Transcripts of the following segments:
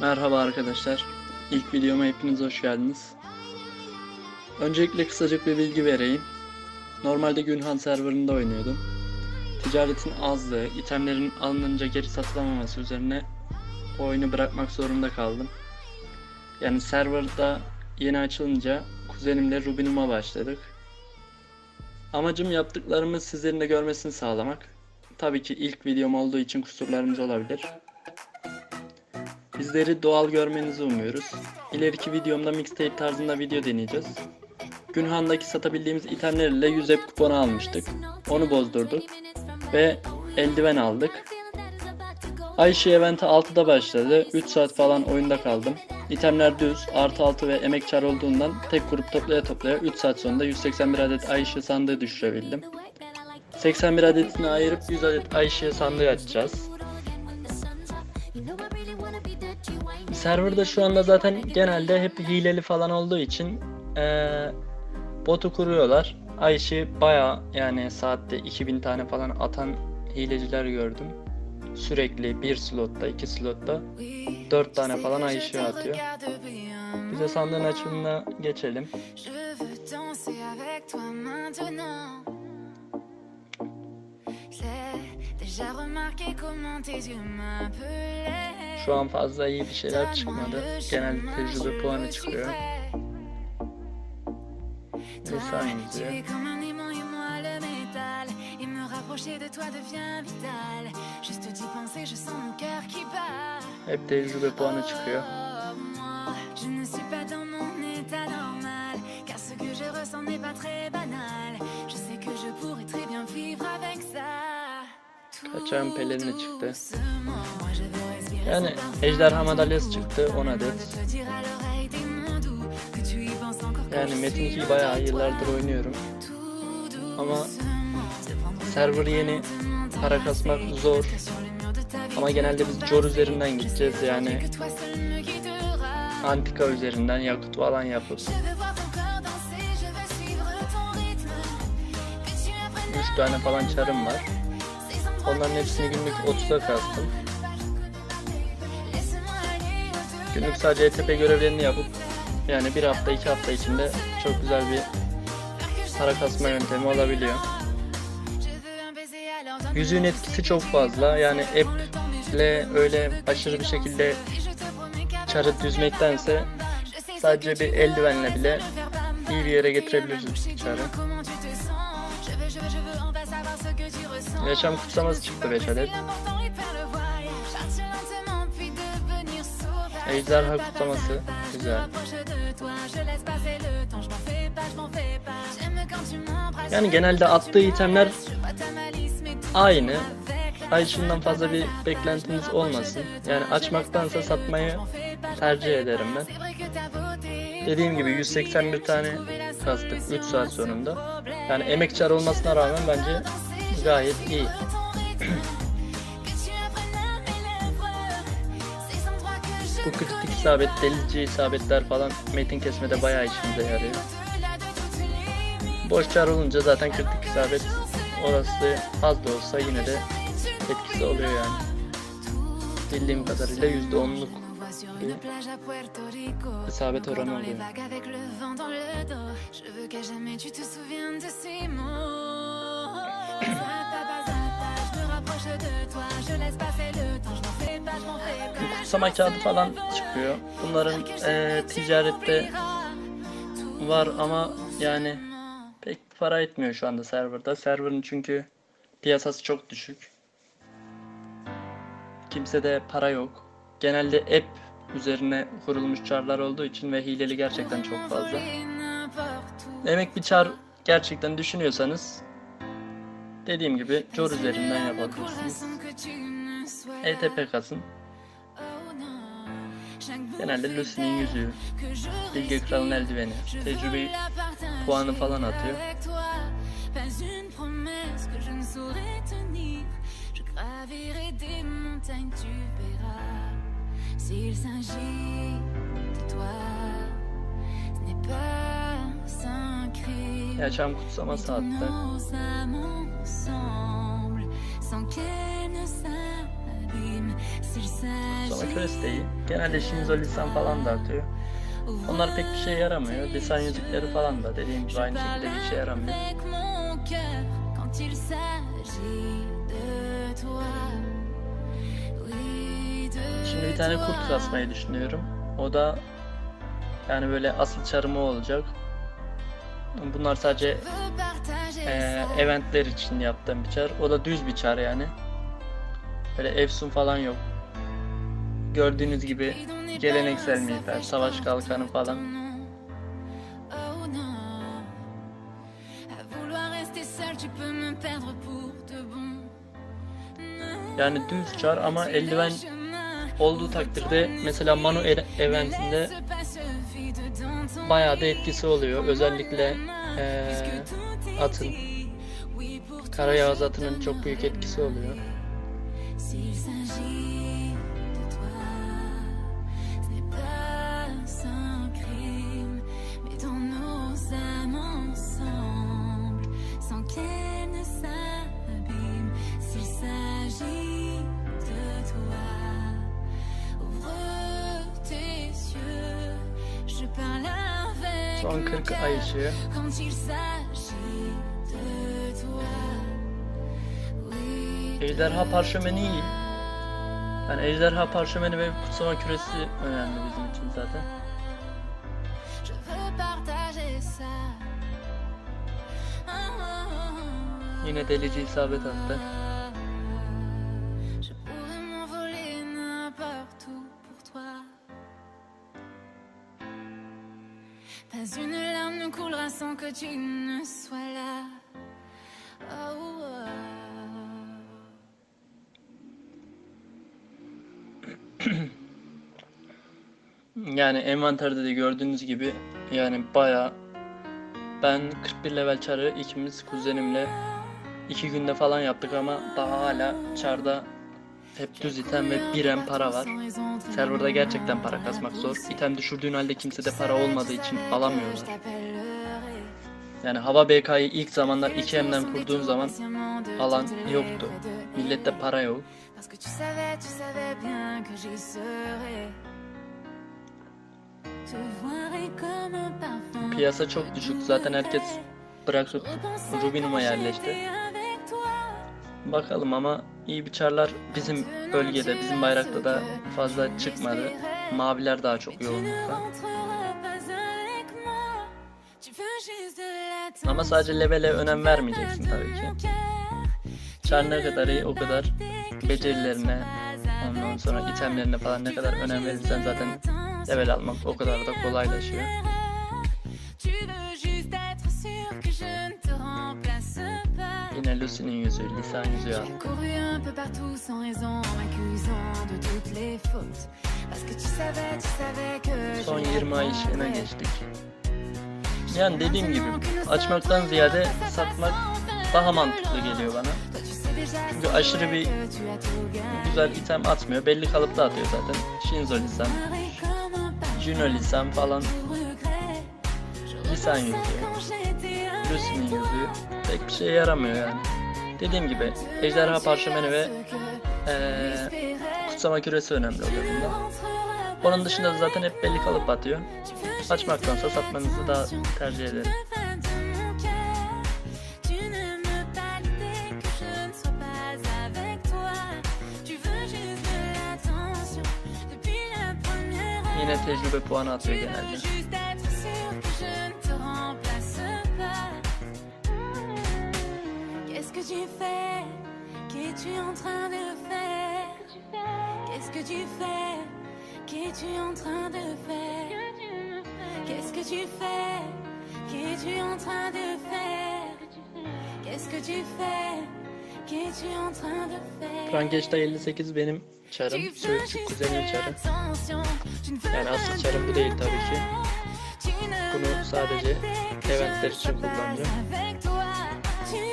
Merhaba arkadaşlar. İlk videoma hepiniz hoş geldiniz. Öncelikle kısacık bir bilgi vereyim. Normalde Günhan serverında oynuyordum. Ticaretin azlığı, itemlerin alınınca geri satılamaması üzerine oyunu bırakmak zorunda kaldım. Yani serverda yeni açılınca kuzenimle Rubinum'a başladık. Amacım yaptıklarımı sizlerin de görmesini sağlamak. Tabii ki ilk videom olduğu için kusurlarımız olabilir. Bizleri doğal görmenizi umuyoruz. İleriki videomda mixtape tarzında video deneyeceğiz. Günhan'daki satabildiğimiz itemlerle 100 ep kuponu almıştık. Onu bozdurduk. Ve eldiven aldık. Ayşe eventi 6'da başladı. 3 saat falan oyunda kaldım. İtemler düz, artı 6 ve emek çar olduğundan tek grup toplaya toplaya 3 saat sonunda 181 adet Ayşe sandığı düşürebildim. 81 adetini ayırıp 100 adet Ayşe sandığı açacağız. Serverda şu anda zaten genelde hep hileli falan olduğu için eee, botu kuruyorlar. Ayşe baya yani saatte 2000 tane falan atan hileciler gördüm. Sürekli bir slotta, iki slotta 4 tane falan Ayşe atıyor. Biz de sandığın açılımına geçelim. Je veux danser avec toi maintenant. J'ai déjà remarqué comment tes yeux m'appelaient. Şu an fazla iyi bir şeyler çıkmadı. Genelde tecrübe puanı çıkıyor. Design Tu diyor. es comme un Kaçağın pelerini çıktı. Yani ejderha madalyası çıktı 10 adet. Yani Metin suis 2'yi loin bayağı yıllardır oynuyorum. Ama server yeni, para kasmak zor. Ama genelde biz Jor üzerinden gideceğiz yani antika üzerinden yakıt falan yapıp Je veux voir ton corps danser, je veux suivre ton rythme. Que tu apprennes 3 tane falan çarım var. Onların hepsini günlük 30'a kastım. Günlük sadece ETP görevlerini yapıp yani bir hafta iki hafta içinde çok güzel bir para kasma yöntemi olabiliyor. Yüzüğün etkisi çok fazla yani app ile öyle aşırı bir şekilde çarı düzmektense sadece bir eldivenle bile iyi bir yere getirebilirsiniz çarı. Partir lentement puis devenir sauvage. Ejderha kutsaması güzel. Yani genelde attığı itemler aynı. avec Ay şundan fazla bir beklentiniz olmasın. Yani açmaktansa satmayı tercih ederim ben. Dediğim gibi 181 tane kastık 3 saat sonunda. Yani emek çar olmasına rağmen bence gayet iyi. Bu kritik isabet, delici isabetler falan metin kesmede bayağı işimize yarıyor. Boş çar olunca zaten kritik isabet orası az da olsa yine de etkisi oluyor yani. Bildiğim kadarıyla %10'luk Nous voit sur une plage à Puerto Rico. isabet oranı oluyor. Kutsama kağıdı falan çıkıyor. Bunların eee, ticarette var ama yani pek para etmiyor şu anda serverda. Serverın çünkü piyasası çok düşük. Kimsede para yok. Genelde app üzerine kurulmuş çarlar olduğu için ve hileli gerçekten çok fazla. Demek bir çar gerçekten düşünüyorsanız dediğim gibi Jor üzerinden yapabilirsiniz. ETP kasın. Genelde Lucy'nin yüzüğü, Bilge Kral'ın eldiveni, tecrübe puanı falan atıyor. Pas une promesse que je ne saurais tenir. Je gravirai des montagnes, tu verras. S'il s'agit de toi, ce n'est pas un crime. Yaşam kutsaması attı. Nos âmes ensemble, sans qu'elles ne s'abîment. s'il Sonra s'agit küresi de iyi. Genelde Shinzo lisan falan da atıyor. Onlar pek bir şeye yaramıyor. Lisan yüzükleri falan da dediğim gibi aynı şekilde bir işe yaramıyor. Şimdi bir tane kurt kasmayı düşünüyorum. O da yani böyle asıl çarımı olacak. Bunlar sadece ça. eventler için yaptığım bir çar. O da düz bir çar yani. Böyle efsun falan yok. Gördüğünüz gibi geleneksel fait savaş kalkanı falan. Yani düz çar ama eldiven olduğu takdirde mesela Manu e- eventinde bayağı da etkisi oluyor. Özellikle est atın. dit. Oui, pour toi, Kara Yağız je atının çok büyük etkisi oluyor. Son mon 40 cœur ay de Ejderha parşömeni iyi. Yani ejderha parşömeni ve kutsama küresi önemli bizim için zaten. Yine delici isabet attı. Tu ne sois là. Oh, oh. Yani envanterde de gördüğünüz gibi yani baya ben 41 level çarı ikimiz kuzenimle iki günde falan yaptık ama daha hala çarda hep düz item ve birem para var. Serverda gerçekten para kasmak zor. İtem düşürdüğün halde kimsede para olmadığı için alamıyorlar. Yani hava BK'yı ilk zamanlar 2M'den kurduğun zaman alan yoktu. Millette para yok. Piyasa çok düşük. Zaten herkes bırakıp Rubinum'a yerleşti. Bakalım ama iyi bir çarlar bizim bölgede, bizim bayrakta da fazla çıkmadı. Maviler daha çok yoğunlukta. Ama sadece levele önem vermeyeceksin tabii ki. Çar ne kadar iyi o kadar becerilerine, ondan sonra itemlerine falan ne kadar önem verirsen zaten level almak o kadar da kolaylaşıyor. Yine Lucy'nin yüzüğü, lisan yüzüğü J'ai aldı. couru un peu partout sans raison, en m'accusant de toutes les fautes. Parce que tu savais, tu savais que Son je 20 ay işine geçtik. Yani dediğim gibi açmaktan ziyade satmak daha mantıklı geliyor bana. Çünkü aşırı bir güzel item atmıyor. Belli kalıpta atıyor zaten. Shinzo lisan, Juno lisan falan, lisan yüzüğü, toi. yüzüğü. Pek bir şeye yaramıyor yani. Dediğim gibi ejderha parşömeni ve eee kutsama küresi önemli oluyor bunda. Onun dışında da zaten hep belli kalıp atıyor. Açmaktansa satmanızı daha tercih ederim. Yine tecrübe puanı atıyor genelde. Qu'es-tu en train de faire Qu'est-ce que tu fais Qu'es-tu en train de faire Qu'est-ce que tu fais Qu'es-tu en train de faire Frankenstein 58 benim çarım. Tu Söğütçük juste kuzenin çarı. attention, tu ne veux Yani asıl çarım bu değil tabii ki. Tu Bunu sadece eventler için kullanacağım.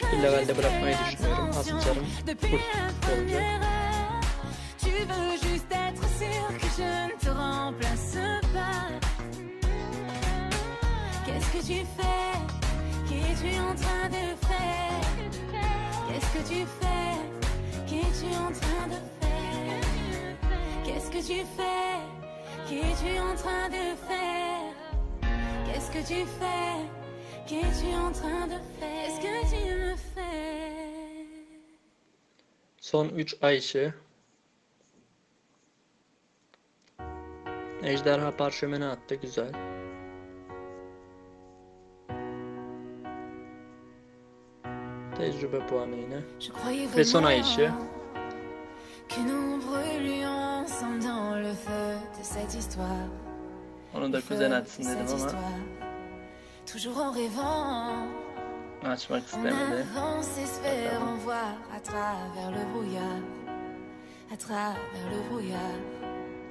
Tu Bir levelde bırakmayı düşünüyorum. Asıl çarım kurt la olacak. Je ne te remplace pas. Qu'est-ce que tu fais? Qu'es-tu en train de faire? Qu'est-ce que tu fais? Qu'es-tu en train de faire? Que tu fais? Qu'es-tu en train de faire? Qu'est-ce que tu fais? Qu'es-tu en train de faire? Qu'est-ce que tu me fais? Son 3 ay Ejderha parşömeni attı güzel. Tecrübe puanı yine. Je croyais Ve son ay vraiment ışığı. Que nous brûlions ensemble dans le feu de cette histoire Onu da Le feu kuzen de açsın dedim cette ama histoire Toujours en rêvant açmak On istemedi. avance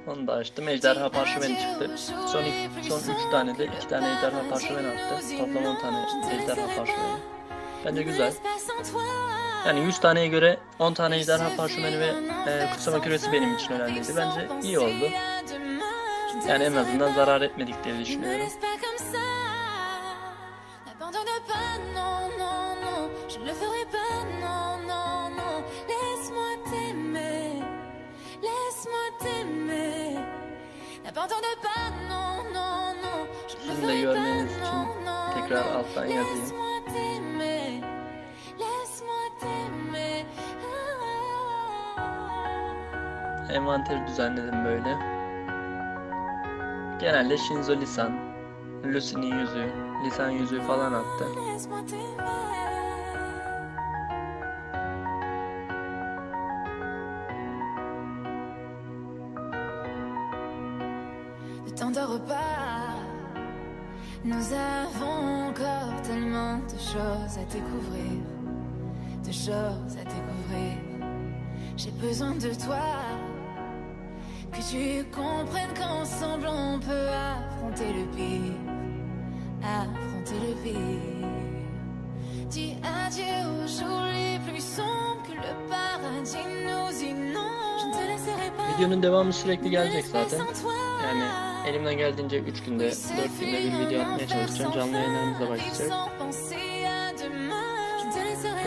Onu da açtım. Ejderha parşömeni çıktı. Son, iki- son 3 tane de 2 tane ejderha parşömeni attı. Toplam 10 tane ejderha parşömeni. Bence güzel. Yani 100 taneye göre 10 tane ejderha parşömeni ve e, kutsama küresi benim için önemliydi. Bence iyi oldu. Yani en azından zarar etmedik diye düşünüyorum. Sizin de görmeniz için tekrar alttan yazayım. Ah. Envanteri düzenledim böyle. Genelde Shinzo Lisan, Lucy'nin yüzüğü, Lisan yüzüğü falan attı. Laisse-moi t'aimer. Ne t'endors pas. Nous avons encore tellement de choses à découvrir. De choses à découvrir. J'ai besoin de toi. Que tu comprennes qu'ensemble on peut affronter le pire. Affronter le pire. Dis adieu aux jours les plus sombres que le paradis nous inonde. Je ne te laisserai pas. Videonun devamı sürekli gelecek zaten. Yani elimden geldiğince 3 günde, 4 günde bir video atmaya çalışacağım. Canlı yayınlarımıza başlayacak.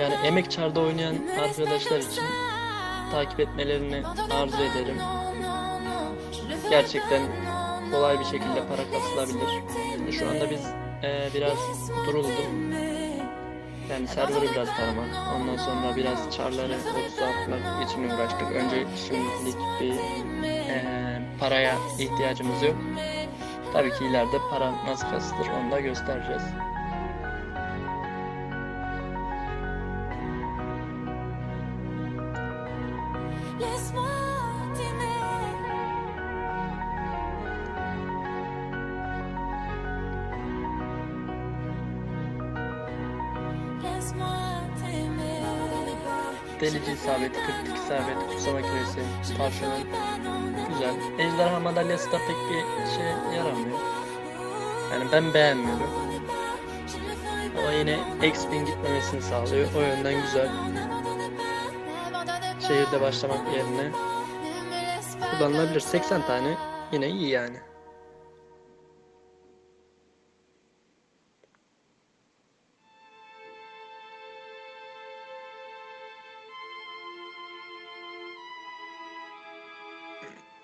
Yani emek çarda oynayan arkadaşlar için takip etmelerini arzu ederim. Gerçekten kolay bir şekilde para kasılabilir. Şimdi şu anda biz e, biraz durulduk. Yani serverı biraz taramak. Ondan sonra biraz çarları 30 atmak için uğraştık. Önce şimdilik bir e, paraya ihtiyacımız yok. Tabii ki ileride para nasıl kasılır onu da göstereceğiz. Delici isabeti, kritik isabet, kutsama küresi, parşömen. Güzel. Ejderha madalyası da pek bir şey yaramıyor. Yani ben beğenmiyorum. Ama yine X-Bin gitmemesini sağlıyor. O yönden güzel. Şehirde başlamak yerine kullanılabilir. 80 tane yine iyi yani.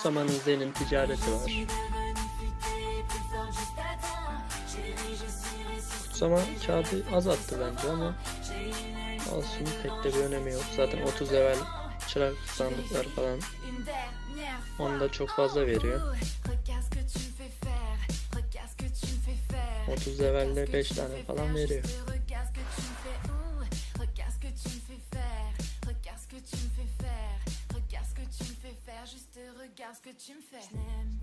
Kusamanın Zen'in ticareti var. Kutsama kağıdı azalttı bence ama olsun pek de bir önemi yok. Zaten 30 level çırak sandıklar falan onda çok fazla veriyor. 30 levelde 5 tane falan veriyor. faire ce que tu me fais. Je n'aime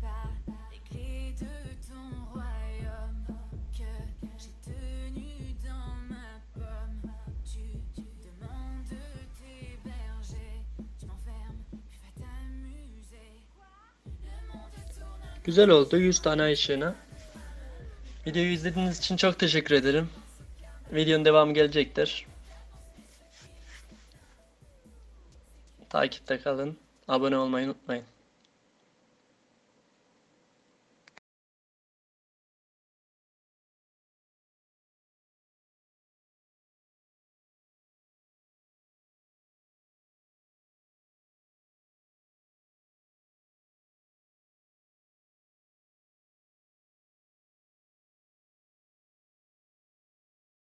pas les clés de ton royaume que j'ai tenu dans ma pomme. Tu, tu demandes tes bergers, tu m'enfermes, tu vas t'amuser. Le monde tourne. Güzel oldu 100 tane ayışığına. Videoyu izlediğiniz için çok teşekkür ederim. Videonun devamı gelecektir. Takipte kalın. Abone olmayı unutmayın.